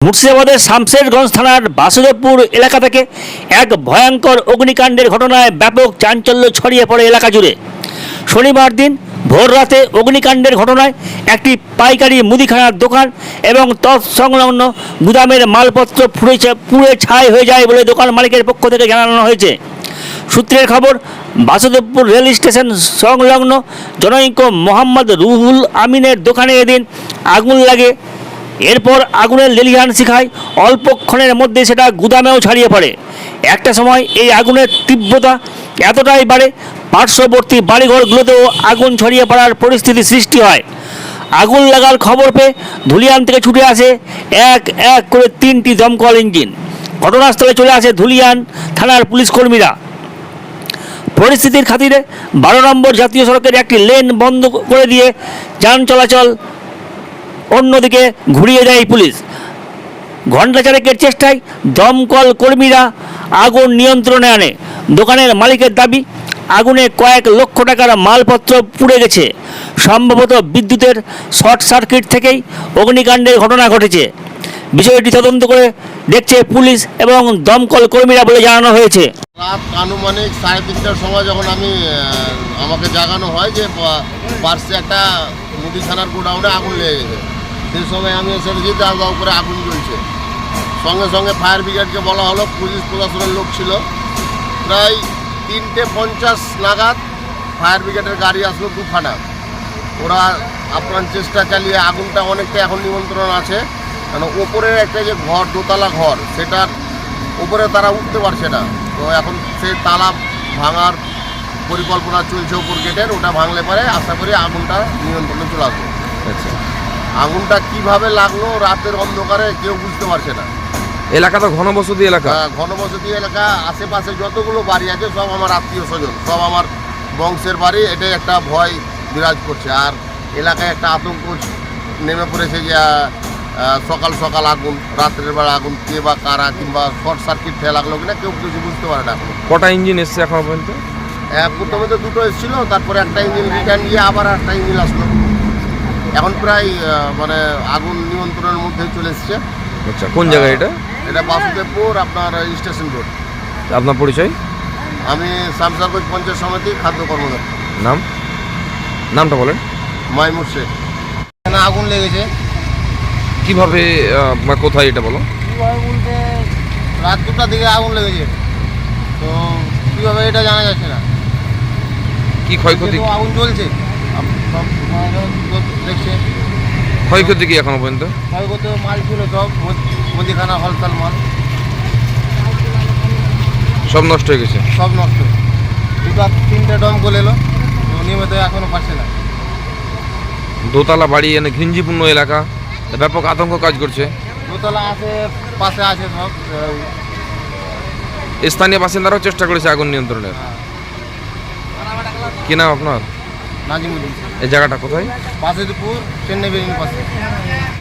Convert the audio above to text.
মুর্শিদাবাদের শামশেরগঞ্জ থানার বাসুদেবপুর এলাকা থেকে এক ভয়ঙ্কর অগ্নিকাণ্ডের ঘটনায় ব্যাপক চাঞ্চল্য ছড়িয়ে পড়ে এলাকা জুড়ে। শনিবার দিন ভোর রাতে অগ্নিকাণ্ডের ঘটনায় একটি পাইকারি মুদিখানার দোকান এবং তৎসংলগ্ন গুদামের মালপত্র পুড়ে পুড়ে ছাই হয়ে যায় বলে দোকান মালিকের পক্ষ থেকে জানানো হয়েছে। সূত্রের খবর, বাসুদেবপুর রেল স্টেশন সংলগ্ন জনৈক মোহাম্মদ রুহুল আমিনের দোকানে এদিন আগুন লাগে এরপর আগুনের লেলিহান শিখায় অল্পক্ষণের মধ্যে সেটা গুদামেও ছড়িয়ে পড়ে। একটা সময় এই আগুনের তীব্রতা এতটাই বাড়ে, পার্শ্ববর্তী বাড়িঘরগুলোতেও আগুন ছড়িয়ে পড়ার পরিস্থিতি সৃষ্টি হয়। আগুন লাগার খবর পেয়ে ধুলিয়ান থেকে ছুটে আসে এক এক করে তিনটি দমকল ইঞ্জিন। ঘটনাস্থলে চলে আসে ধুলিয়ান থানার পুলিশ কর্মীরা। পরিস্থিতির খাতিরে বারো নম্বর জাতীয় সড়কের একটি লেন বন্ধ করে দিয়ে যান চলাচল অন্যদিকে ঘুরিয়ে দেয় পুলিশ। ঘণ্টা চারেকের চেষ্টায় দমকল কর্মীরা আগুন নিয়ন্ত্রণে আনে। দোকানের মালিকের দাবি, আগুনে কয়েক লক্ষ টাকার মালপত্র পুড়ে গেছে। সম্ভবত বিদ্যুতের শর্ট সার্কিট থেকেই অগ্নিকাণ্ডের ঘটনা ঘটেছে। বিষয়টি তদন্ত করে দেখছে পুলিশ এবং দমকল কর্মীরা বলে জানানো হয়েছে। রাত আনুমানিক সাড়ে তিনটার সময় যখন আমি আমাকে জাগানো হয় যে পার্শ্বে একটা মুদিখানার গোডাউনে আগুন লেগে গেছে। সেই সময় আমি এসে দেখি দাদা উপরে আগুন জ্বলছে। সঙ্গে সঙ্গে ফায়ার ব্রিগেডকে বলা হলো, পুলিশ প্রশাসনের লোক ছিল। প্রায় তিনটে পঞ্চাশ নাগাদ ফায়ার ব্রিগেডের গাড়ি আসলো দুখানা ওরা আপ্রাণ চেষ্টা চালিয়ে আগুনটা অনেকটা এখন নিমন্ত্রণ আছে। কেন, ওপরের একটা যে ঘর, দোতলা ঘর, সেটার ওপরে তারা উঠতে পারছে না। তো এখন সেই তালা ভাঙার পরিকল্পনা চলছে ওপর গেটের, ওটা ভাঙলে পরে আশা করি আগুনটা নিয়ন্ত্রণে চলে আসবে। আচ্ছা। আগুনটা কীভাবে লাগল রাতের অন্ধকারে কেউ বুঝতে পারছে না। এলাকা তো ঘনবসতি এলাকা। ঘনবসতি এলাকা আশেপাশে যতগুলো বাড়ি আছে সব আমার আত্মীয় স্বজন সব আমার বংশের বাড়ি এটাই একটা ভয় বিরাজ করছে। আর এলাকায় একটা আতঙ্ক নেমে পড়েছে যে সকাল সকাল আগুন রাত্রের বেলা আগুন কে বা কারা কিংবা শর্ট সার্কিট খেয়ে লাগল কিনা কেউ কিছু বুঝতে পারে না এখন। কটা ইঞ্জিন এসছে এখন পর্যন্ত? প্রথমে তো দুটো এসেছিল তারপরে একটা ইঞ্জিন রিটার্ন দিয়ে আবার একটা ইঞ্জিন আসলো। এখন প্রায় মানে আগুন নিয়ন্ত্রণের মধ্যে চলে এসছে। আচ্ছা কোন জায়গায় এটা? এটা বাসুদেবপুর আপনার স্টেশন রোড। আপনার পরিচয়? আমি শামসারগঞ্জ পঞ্চায়েত সমিতি খাদ্য কর্মকর্তা। নাম? নামটা বলেন। মাইমুর শেখ। এখানে আগুন লেগেছে। কীভাবে আহ, বা কোথায় এটা বলো? কীভাবে বলতে রাত দুটার দিকে আগুন লেগেছে। তো কীভাবে এটা জানা যাচ্ছে না। কি ক্ষয়ক্ষতি? আগুন জ্বলছে। আপ- সব দেখছে। ক্ষয়ক্ষতি কি এখনও পর্যন্ত? ক্ষয়গত মাল ছিল সব মুদিখানা হলতাল মাল। সব নষ্ট হয়ে গেছে? সব নষ্ট। দুটো তিনটে দমকল এলো তো নিয়মিত এখনও পারছে না দোতলা বাড়ি এনে ঘিঞ্জিপূর্ণ এলাকা। ব্যাপক আতঙ্ক কাজ করছে। দোতলা আছে পাশে আছে সব স্থানীয় বাসিন্দারাও চেষ্টা করেছে আগুন নিয়ন্ত্রণের। কি নাম আপনার? নাজিমুদ্দিন। এই জায়গাটা কোথায়? পাশেদপুর চেন্নাই বেরিয়ে পাশে।